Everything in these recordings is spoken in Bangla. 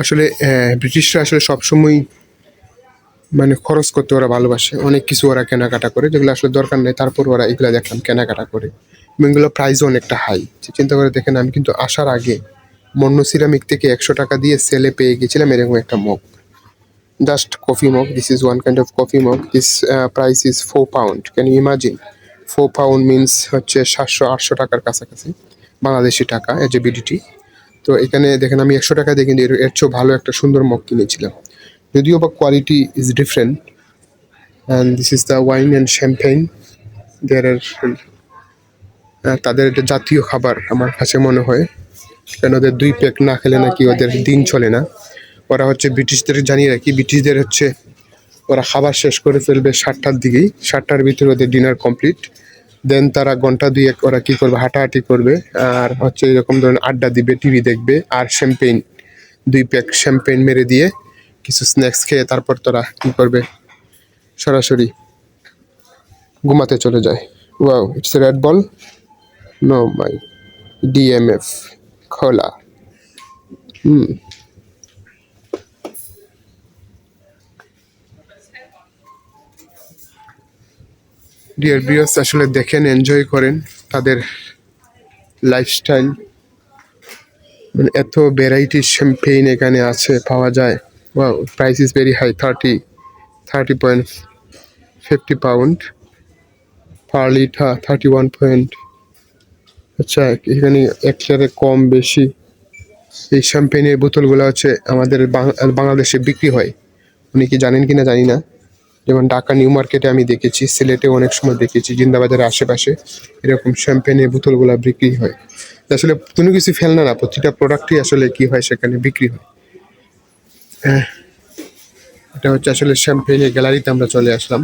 আসলে ব্রিটিশরা আসলে সবসময় মানে খরচ করতে ওরা ভালোবাসে। অনেক কিছু ওরা কেনাকাটা করে, যেগুলো আসলে দরকার নেই। তারপর ওরা এগুলো দেখলাম কেনাকাটা করে। এগুলো প্রাইসও অনেকটা হাই চিন্তা করে দেখেন, আমি কিন্তু আসার আগে মন্য সিরামিক থেকে একশো টাকা দিয়ে সেলে পেয়ে গেছিলাম এরকম একটা mug. Just coffee mug this is one kind of coffee mug this price is four pound can imagine four pound means হচ্ছে সাতশো, আটশো টাকার কাছাকাছি। বাংলাদেশি টাকা এজ এ বিডিটি তো এখানে দেখেন আমি একশো টাকা দিয়ে কিন্তু এর চেয়েও ভালো একটা সুন্দর মগ কিনেছিলাম। যদিও বা quality is different and this is the wine and champagne there are তাদের এটা জাতীয় খাবার আমার কাছে মনে হয়। কেন ওদের দুই প্যাক না খেলে নাকি ওদের দিন চলে না। ওরা হচ্ছে ব্রিটিশদের জানিয়ে রাখি, ব্রিটিশদের হচ্ছে ওরা খাবার শেষ করে ফেলবে সাতটার দিকেই, সাতটার ভিতরে ওদের ডিনার কমপ্লিট দেন তারা ঘণ্টা দুই এক ওরা কী করবে? হাঁটাহাঁটি করবে। আর হচ্ছে এরকম ধরনের আড্ডা দিবে, টিভি দেখবে আর শ্যাম্পেইন দুই প্যাক শ্যাম্পেইন মেরে দিয়ে কিছু স্ন্যাক্স খেয়ে তারপর তোরা কি করবে? সরাসরি ঘুমাতে চলে যায়। Wow it's red ball no my DMF খোলা। হুম। ডিয়ার বিয়ার্স আসলে দেখেন এনজয় করেন তাদের লাইফস্টাইল মানে এত ভ্যারাইটি শ্যাম্পেইন এখানে আছে, পাওয়া যায়। Wow price is very high thirty thirty point fifty pound per litre thirty one point আচ্ছা এখানে এক লিটারে কম বেশি। এই শ্যাম্পেনের বোতলগুলো হচ্ছে আমাদের বাং- বাংলাদেশে বিক্রি হয়। উনি কি জানেন কি না জানি না। যেমন ঢাকা নিউ মার্কেটে আমি দেখেছি সিলেটে অনেক সময় দেখেছি জিন্দাবাজারের আশেপাশে এরকম শ্যাম্পেনের বোতলগুলো বিক্রি হয়। আসলে কোনো কিছু ফেলনা না প্রতিটা প্রোডাক্টই আসলে কি হয় সেখানে বিক্রি হয়। হ্যাঁ, এটা হচ্ছে আসলে শ্যাম্পেনের গ্যালারিতে আমরা চলে আসলাম।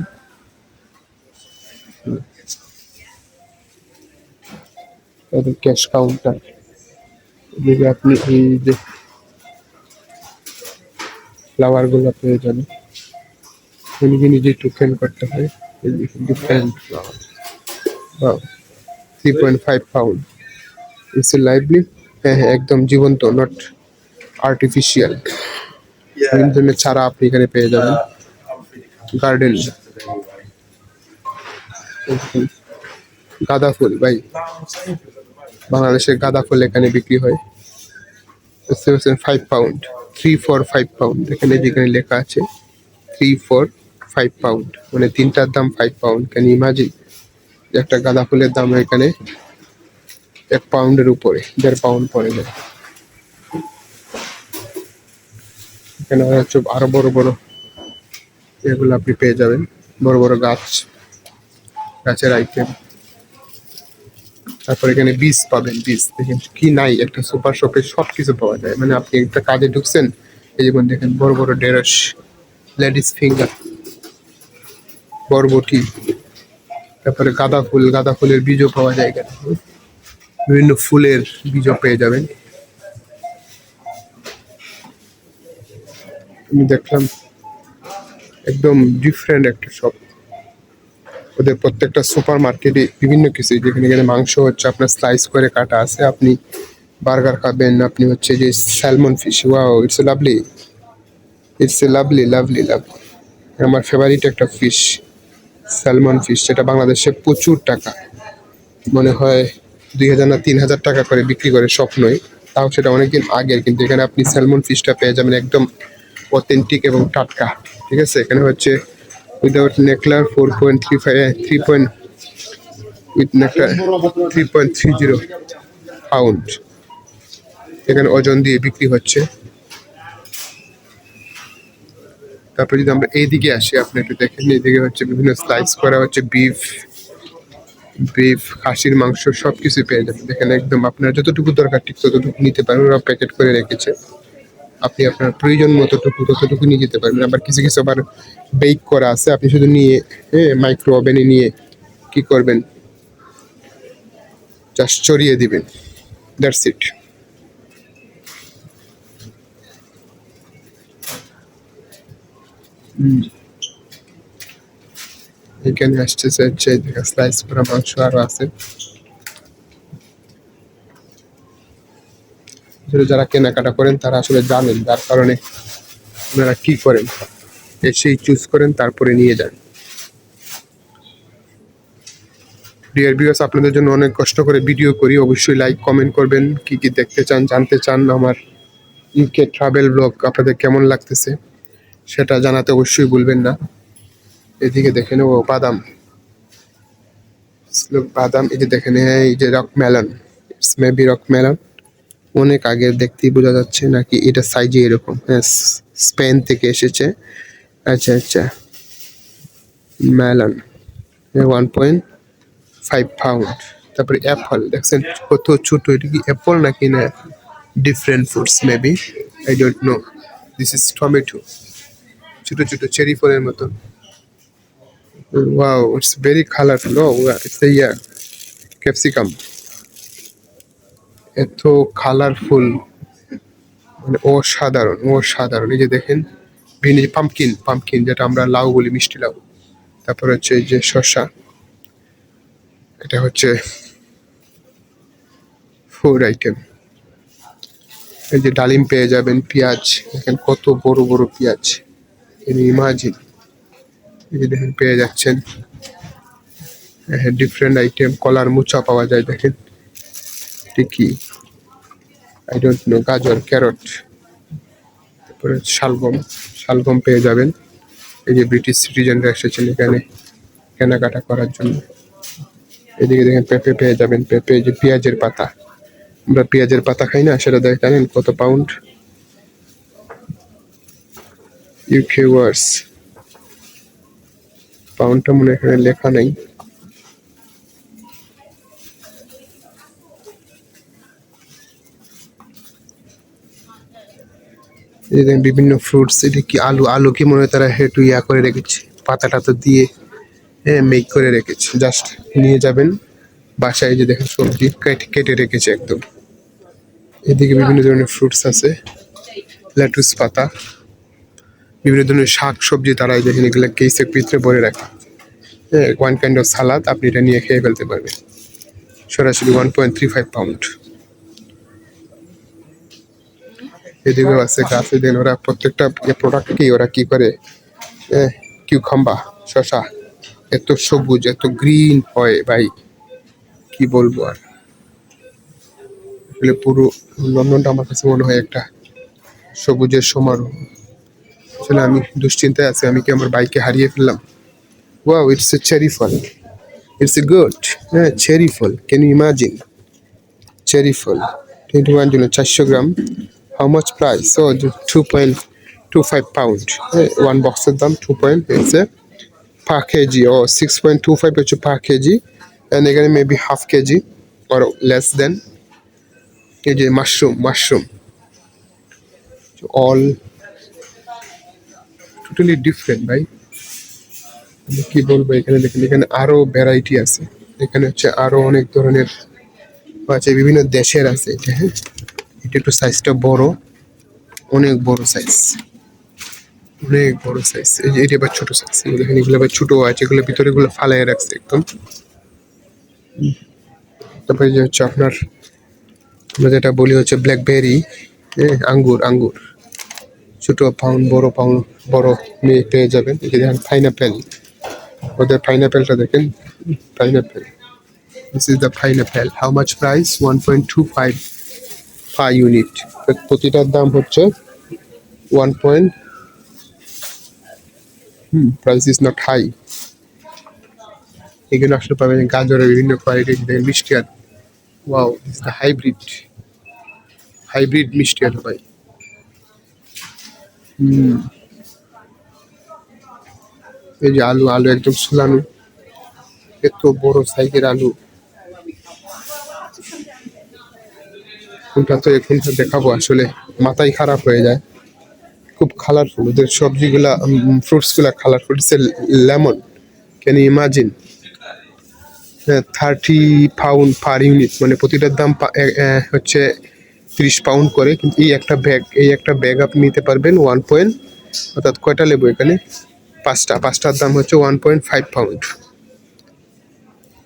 ক্যাশ কাউন্টার আপনি এই যে ফ্লাওয়ারগুলো পেয়ে যাবেন। নিজে নিজে টোকেন করতে হয়। Different flower three point five pound it's a lively হ্যাঁ হ্যাঁ একদম জীবন্ত নট আর্টিফিশিয়াল বিভিন্ন ধরনের চারা আপনি এখানে পেয়ে যাবেন। গার্ডেন গাঁদা ফুল ভাই। বাংলাদেশের গাঁদা ফুল এখানে বিক্রি হয়। Five pound three four five pound এখানে যেখানে লেখা আছে থ্রি ফোর ফাইভ পাউন্ড মানে তিনটার দাম ফাইভ পাউন্ড ক্যান ইমাজিন একটা গাঁদা ফুলের দাম এখানে এক পাউন্ডের উপরে, দেড় পাউন্ড পড়ে যায়। এখানে হচ্ছে আরও বড় বড় এগুলো আপনি পেয়ে যাবেন। বড় বড় গাছ, গাছের আইটেম তারপর এখানে বীজ পাবেন, বীজ। দেখেন কি নাই, একটা সুপার শপে সব কিছু পাওয়া যায়। মানে আপনি একটা কাজে ঢুকছেন, এই যেমন দেখেন বড় বড় ঢেঁড়স, লেডিস ফিঙ্গার। বরবটি, তারপরে গাঁদা ফুল, গাঁদা ফুলের বীজও পাওয়া যায় এখানে। বিভিন্ন ফুলের বীজও পেয়ে যাবেন। আমি দেখলাম একদম ডিফারেন্ট একটা শপ ওদের প্রত্যেকটা সুপার মার্কেটে বিভিন্ন কিছু, যেখানে এখানে মাংস হচ্ছে, আপনার স্লাইস করে কাটা আছে, আপনি বার্গার খাবেন, আপনি হচ্ছে যে salmon fish wow it's a lovely it's a lovely lovely lovely আমার ফেভারিট একটা ফিশ স্যালমন ফিশ, সেটা বাংলাদেশে প্রচুর টাকা। মনে হয় দুই হাজার না তিন হাজার টাকা করে বিক্রি করে স্বপ্নই তাও সেটা অনেকদিন আগের, কিন্তু এখানে আপনি স্যালমন ফিশটা পেয়ে যাবেন একদম অথেন্টিক এবং টাটকা। ঠিক আছে? এখানে হচ্ছে without নেকলার four point three five three point with নেকলার three point three zero pound এখানে ওজন দিয়ে বিক্রি হচ্ছে। তারপর যদি আমরা এইদিকে আসি, আপনি একটু দেখেন, এইদিকে হচ্ছে বিভিন্ন স্লাইস করা হচ্ছে বিফ বিফ খাসির মাংস সব কিছু পেয়ে যাবেন। দেখেন একদম আপনার যতটুকু দরকার ঠিক ততটুকু নিতে পারেন ওরা প্যাকেট করে রেখেছে। আপনি আপনার প্রয়োজন মতটুকু ততটুকু নিয়ে যেতে পারবেন। আবার কিছু কিছু আবার বেক করা আছে, আপনি শুধু নিয়ে হ্যাঁ মাইক্রো ওভেনে নিয়ে কি করবেন? জাস্ট চড়িয়ে দিবেন। দ্যাটস ইট এখানে আসতেছে হচ্ছে স্লাইস করা মাংস আরও আছে যারা কেনাকাটা করেন, তারা আসলে জানেন যার কারণে আপনারা কি করেন। এসেই চুজ করেন, তারপরে নিয়ে যান। ডিয়ার ভিউয়ার্স আপনাদের জন্য অনেক কষ্ট করে ভিডিও করি। অবশ্যই লাইক কমেন্ট করবেন। কি কি দেখতে চান, জানতে চান আমার ইউকে ট্রাভেল ব্লগ আপনাদের কেমন লাগতেছে? সেটা জানাতে অবশ্যই ভুলবেন না। এদিকে দেখে নেব বাদাম। বাদাম, এই যে দেখেন এই যে rock melon. It's maybe rock melon. অনেক আগের দেখতেই বোঝা যাচ্ছে নাকি এটা সাইজে এরকম। হ্যাঁ স্পেন থেকে এসেছে। আচ্ছা আচ্ছা। Melon. One point five pound তারপরে অ্যাপল দেখছেন কত ছোট, এটা কি অ্যাপল নাকি না different fruits maybe I don't know this is tomato ছোট ছোট চেরি ফলের মতন wow it's very colourful oh it's year capsicum এত কালারফুল মানে অসাধারণ অসাধারণ। এই যে দেখেন যে পাম্পকিন পাম্পকিন যেটা আমরা লাউ বলি, মিষ্টি লাউ। তারপর হচ্ছে যে শসা। এটা হচ্ছে ফুড আইটেম এই যে ডালিম পেয়ে যাবেন, পেঁয়াজ। দেখেন কত বড় বড় পেঁয়াজ। ইমাজিন এই যে দেখেন, পেয়ে যাচ্ছেন। ডিফারেন্ট আইটেম কলার মুচা পাওয়া যায়, দেখেন। টিকি আই ডোন্ট নো গাজর ক্যারট তারপরে শালগম শালগম পেয়ে যাবেন। এই যে ব্রিটিশ সিটিজেনরা এসেছেন এখানে কেনাকাটা করার জন্য। এদিকে দেখেন, পেঁপে পেয়ে যাবেন, পেঁপে যে পেঁয়াজের পাতা। আমরা পেঁয়াজের পাতা খাই না, সেটা দেখ জানেন কত পাউন্ড ইউকে ওয়ার্স পাউন্ডটা মনে এখানে লেখা নেই। বিভিন্ন ফ্রুটস এটা কি আলু আলু কি মনে হয় তারা হেঁটু ইয়া করে রেখেছে পাতা টাতা দিয়ে হ্যাঁ মেক করে রেখেছে। জাস্ট নিয়ে যাবেন, বাসায় যে দেখেন সবজি কেটে কেটে রেখেছে একদম। এদিকে বিভিন্ন ধরনের ফ্রুটস আছে লেটুস পাতা। বিভিন্ন ধরনের শাক সবজি তারা এই দেখেন এগুলো কেসের ভিতরে ভরে রাখে। হ্যাঁ ওয়ান কাইন্ড অফ সালাদ আপনি এটা নিয়ে খেয়ে ফেলতে পারবেন। সরাসরি one point three five pound এদিকেও আছে গাছে দেন ওরা প্রত্যেকটা প্রোডাক্টকেই ওরা কি করে? কিউখাম্বা শশা এত সবুজ এত গ্রিন হয় ভাই। কি বলব আর? পুরো লন্ডনটা আমার কাছে মনে হয় একটা সবুজের সমারোহ। আসলে আমি দুশ্চিন্তায় আছি, আমি কি আমার বাইকে হারিয়ে ফেললাম? ওয়াও ইটস এ চেরি ফল ইটস এ গুড হ্যাঁ চেরি ফল ক্যান ইউ ইমাজিন চেরি ফল টোয়েন্টি ওয়ান জন্য চারশো গ্রাম। How much price O two point two five pound one বক্সের দাম two point it's a per kg. Or 6.25 হচ্ছে per kg, and এখানে maybe half KG or less than এই যে mushroom mushroom all totally different ভাই। আমি কি বলব, এখানে দেখেন, এখানে আরও ভ্যারাইটি আছে। এখানে হচ্ছে আরও অনেক ধরনের আছে, বিভিন্ন দেশের আছে এটা হ্যাঁ? এটা একটু সাইজটা বড়। অনেক বড় সাইজ অনেক বড় সাইজ এই যে, এটা ছোট সাইজ দেখেন, এগুলো আবার ছোট আছে, এগুলো ভিতরে গুলো ফালাই রাখছে একদম। তারপরে যে হচ্ছে আপনার, আমরা যেটা বলি হচ্ছে ব্ল্যাকবেরি হ্যাঁ? আঙ্গুর আঙ্গুর। ছোট পাউন্ড বড় পাউন্ড বড় মেয়ে পেয়ে যাবেন। যে দেখেন পাইনাপেল ওদের পাইনাপেলটা দেখেন pineapple this is the pineapple how much price one point two five five unit প্রতিটার দাম হচ্ছে one point hmm price is not high এখানে আসলে পাবেন গাজরের বিভিন্ন কোয়ালিটি মিষ্টি আর wow is the hybrid hybrid মিষ্টি আর ভাই। এই যে আলু আলু একদম সুলানো এত বড় সাইজের আলু। কোনটা তো এখনটা দেখাবো আসলে। মাথায় খারাপ হয়ে যায়। খুব কালারফুল ওদের সবজিগুলা ফ্রুটসগুলা colourful it's lemon can imagine thirty pound per unit মানে প্রতিটার দাম হচ্ছে তিরিশ পাউন্ড করে, কিন্তু এই একটা ব্যাগ এই একটা ব্যাগ আপনি নিতে পারবেন ওয়ান পয়েন্ট অর্থাৎ কয়টা লেবু এখানে? পাঁচটা, পাঁচটার দাম হচ্ছে ওয়ান পয়েন্ট ফাইভ পাউন্ড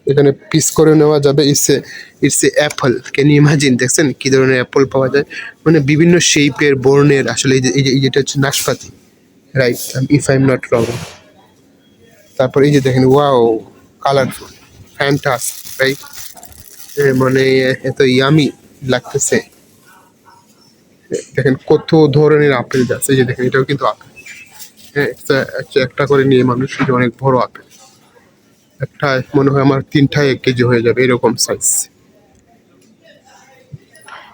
এখানে পিস করে নেওয়া যাবে it's a it's a apple can imagine দেখছেন কী ধরনের অ্যাপল পাওয়া যায়? মানে বিভিন্ন শেপের বর্ণের, আসলে এই যে, এই যেটা হচ্ছে নাশপাতি। Right if I am not wrong তারপর এই যে দেখেন ওয়াও কালারফুল ফ্যান্টাস রাইট মানে এত ইয়ামি লাগতেছে। দেখেন কত ধরনের আপেল যাচ্ছে যে দেখেন, এটাও কিন্তু আপেল। হ্যাঁ একটা- করে নিয়ে মানুষ অনেক বড় আপেল, একটা মনে হয় আমার তিনটায় এক কেজি হয়ে যাবে, এরকম সাইজ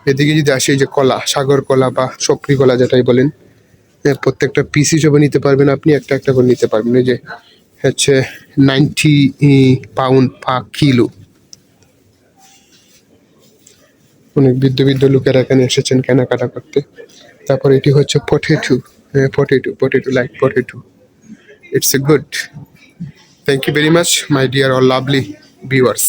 এদিকে যদি আসে যে কলা, সাগর কলা বা সপরি কলা যেটাই বলেন প্রত্যেকটা পিস হিসেবে নিতে পারবেন আপনি, একটা একটা করে নিতে পারবেন। এই যে হচ্ছে নাইনটি পাউন্ড পা কিলো অনেক বৃদ্ধ বৃদ্ধ লোকেরা এখানে এসেছেন কেনাকাটা করতে। তারপর এটি হচ্ছে potato potato potato like potato it's a good thank you very much my dear all lovely viewers